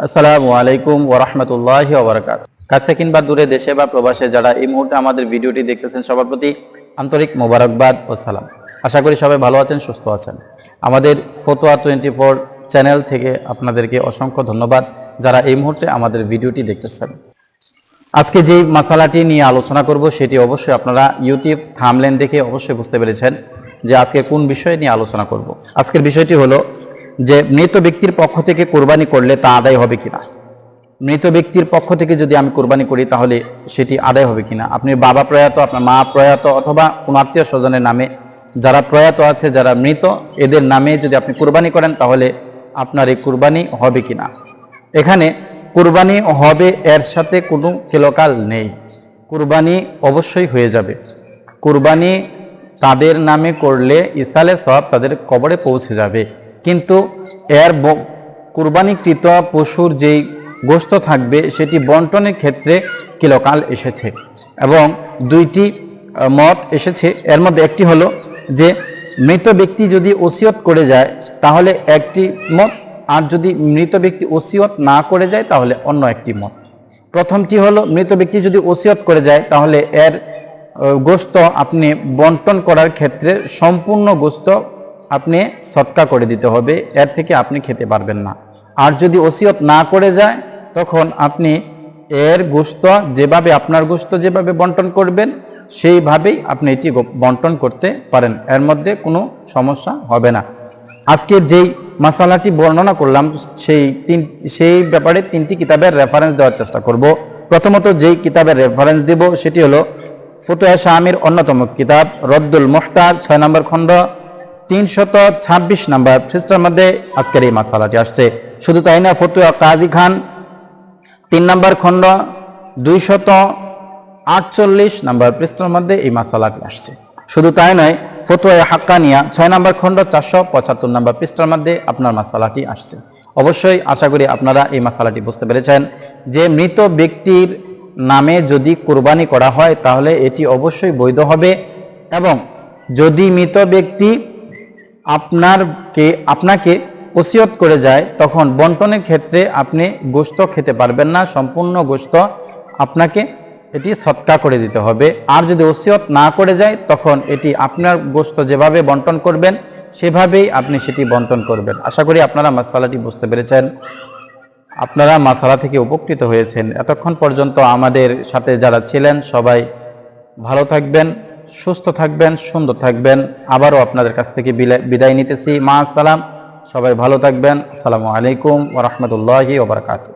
আসসালামু আলাইকুম ওরহমতুল্লাহ ওবরাকাত কাছে কিংবা দূরে দেশে বা প্রবাসে যারা এই মুহূর্তে আমাদের ভিডিওটি দেখতেছেন, সবার প্রতি আন্তরিক মোবারকবাদ ও সালাম। আশা করি সবাই ভালো আছেন, সুস্থ আছেন। আমাদের ফতোয়া টোয়েন্টি চ্যানেল থেকে আপনাদেরকে অসংখ্য ধন্যবাদ যারা এই মুহূর্তে আমাদের ভিডিওটি দেখতেছেন। আজকে যেই মশালাটি নিয়ে আলোচনা করব, সেটি অবশ্যই আপনারা ইউটিউব থামলেন দেখে অবশ্যই বুঝতে পেরেছেন যে আজকে কোন বিষয় নিয়ে আলোচনা করব। আজকের বিষয়টি হলো যে মৃত ব্যক্তির পক্ষ থেকে কোরবানি করলে তা আদায় হবে কিনা? মৃত ব্যক্তির পক্ষ থেকে যদি আমি কোরবানি করি, তাহলে সেটি আদায় হবে কিনা? আপনি বাবা প্রয়াত, আপনার মা প্রয়াত, অথবা কোন আত্মীয় স্বজনের নামে যারা প্রয়াত আছে, যারা মৃত, এদের নামে যদি আপনি কোরবানি করেন, তাহলে আপনার এই কোরবানি হবে কিনা? এখানে কুরবানি হবে এর সাথে কোনো কেলোকাল নেই। কুরবানি অবশ্যই হয়ে যাবে। কুরবানি তাদের নামে করলে ইসালে সব তাদের কবরে পৌঁছে যাবে। কিন্তু এর কুরবানিকৃত পশুর যেই গোস্ত থাকবে, সেটি বন্টনের ক্ষেত্রে কিলোকাল এসেছে এবং দুইটি মত এসেছে। এর মধ্যে একটি হলো যে, মৃত ব্যক্তি যদি ওসিয়ত করে যায়, তাহলে একটি মত, আর যদি মৃত ব্যক্তি ওসিয়ত না করে যায়, তাহলে অন্য একটি মত। প্রথমটি হলো, মৃত ব্যক্তি যদি ওসিয়ত করে যায়, তাহলে এর গোস্ত আপনি বন্টন করার ক্ষেত্রে সম্পূর্ণ গোস্ত আপনি সৎকা করে দিতে হবে, এর থেকে আপনি খেতে পারবেন না। আর যদি ওসিয়ত না করে যায়, তখন আপনি এর গোস্ত যেভাবে আপনার গোস্ত যেভাবে বন্টন করবেন, সেইভাবেই আপনি এটি বন্টন করতে পারেন। এর মধ্যে কোনো সমস্যা হবে না। আজকে যেই মশালাটি বর্ণনা করলাম, সেই তিন সেই ব্যাপারে তিনটি কিতাবের রেফারেন্স দেওয়ার চেষ্টা করব। প্রথমত যেই কিতাবের রেফারেন্স দেব, সেটি হলো ফতুয়া শামির অন্যতম কিতাব, রদ্দুল মুখতার, ছয় নম্বর খণ্ড তিনশত ছাব্বিশ নম্বর পৃষ্ঠার মধ্যে আজকের এই মশালাটি আসছে। শুধু তাই না, ফতুয়া কাজী খান, তিন নম্বর খণ্ড, দুইশত আটচল্লিশ নম্বর পৃষ্ঠার মধ্যে এই মাসালাটি আসছে। শুধু তাই নয় ফতুয়া হাক্কানিয়া, ছয় নম্বর খণ্ড চারশো পঁচাত্তর নম্বর পৃষ্ঠার মধ্যে আপনার মাসালাটি আসছে। অবশ্যই আশা করি আপনারা এই মাসালাটি বুঝতে পেরেছেন যে মৃত ব্যক্তির নামে যদি কোরবানি করা হয়, তাহলে এটি অবশ্যই বৈধ হবে এবং যদি মৃত ব্যক্তি আপনারকে, আপনাকে ওসিয়ত করে যায়, তখন বন্টনের ক্ষেত্রে আপনি গোস্ত খেতে পারবেন না, সম্পূর্ণ গোস্ত আপনাকে এটি সৎকা করে দিতে হবে। আর যদি ওসিয়ত না করে যায়, তখন এটি আপনার গোস্ত যেভাবে বন্টন করবেন, সেভাবেই আপনি সেটি বন্টন করবেন। আশা করি আপনারা মাসালাটি বুঝতে পেরেছেন। আপনারা মাসালা থেকে উপকৃত হয়েছেন। এতক্ষণ পর্যন্ত আমাদের সাথে যারা ছিলেন, সবাই ভালো থাকবেন। সুস্থ থাকবেন, সুন্দর থাকবেন। আবারও আপনাদের কাছ থেকে বিদায় নিতেছি। মা আসসালাম। সবাই ভালো থাকবেন। আসসালামু আলাইকুম ওরহমতুল্লাহি ওবরাকাতু